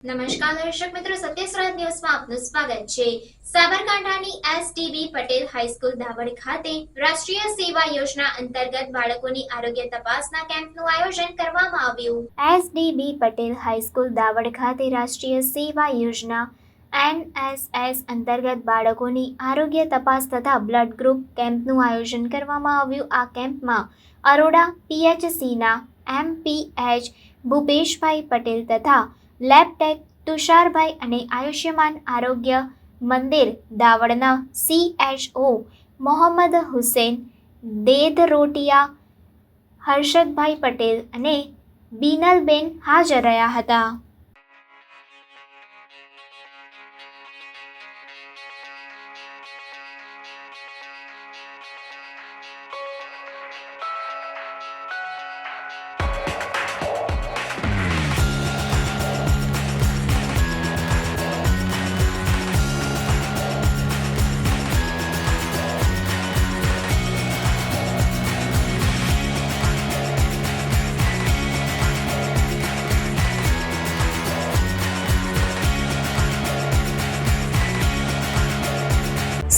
નમસ્કાર દર્શક મિત્રો સત્યસ્રાજ ન્યૂઝમાં આપનું સ્વાગત છે. સાબરકાંઠાની એસડીબી પટેલ હાઈસ્કૂલ દાવડ ખાતે રાષ્ટ્રીય સેવા યોજના અંતર્ગત બાળકોની આરોગ્ય તપાસના કેમ્પનું આયોજન કરવામાં આવ્યું. એસડીબી પટેલ હાઈસ્કૂલ દાવડ ખાતે રાષ્ટ્રીય સેવા યોજના એનએસએસ અંતર્ગત બાળકોની આરોગ્ય તપાસ તથા બ્લડ ગ્રુપ કેમ્પનું આયોજન કરવામાં આવ્યું. આ કેમ્પમાં અરોડા પીએચસીના એમપીએચ ભૂપેશભાઈ પટેલ તથા લેબટેક તુષારભાઈ અને આયુષ્યમાન આરોગ્ય મંદિર દાવડના સીએચઓ મોહમ્મદ હુસેન, દેદરોટિયા, હર્ષદભાઈ પટેલ અને બીનલબેન હાજર રહ્યા હતા.